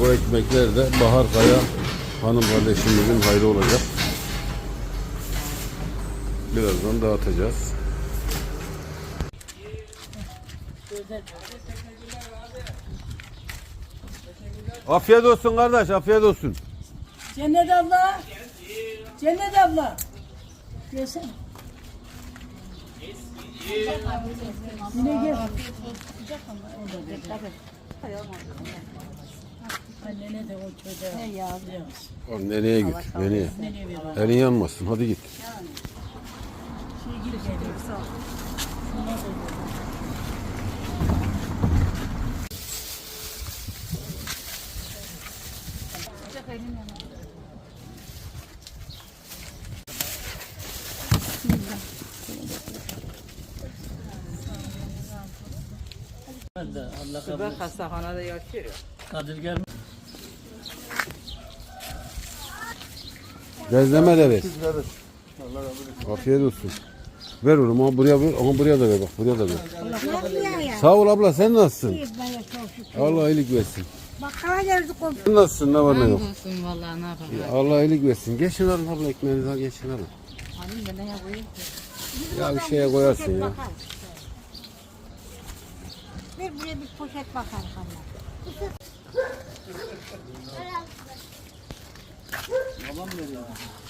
Bu ekmekler de Bahar Kaya hanım kardeşimizin hayrı olacak. Birazdan dağıtacağız. Afiyet olsun kardeş, afiyet olsun. Cennet abla. Cennet abla. Gelsene. Yine gel. Annene de o çocuğa. Ne ya? Oğlum nereye git? Nereye? Nereye? Elin yanmasın. Hadi git. Şey geliyor. Sağ ol. Şuna da gel. Allah kabul Ben hastahanede yatıyorum. Kadir gel. Bezleme de ver. Afiyet olsun. Ver oğlum ama buraya ver, ama buraya da ver bak, buraya da ver. Sağ ol abla, sen nasılsın? Allah iyilik versin. Bakkala geldik. Sen nasılsın, ne var ne yok? Olsun vallahi ne yapalım. Ya Allah iyilik versin. Geçin alın abla ekmeğinizi al, geçin alın. Annem ben ne yapayım? Ya bir şeye koyarsın ya. Bir buraya bir poşet bakar hala.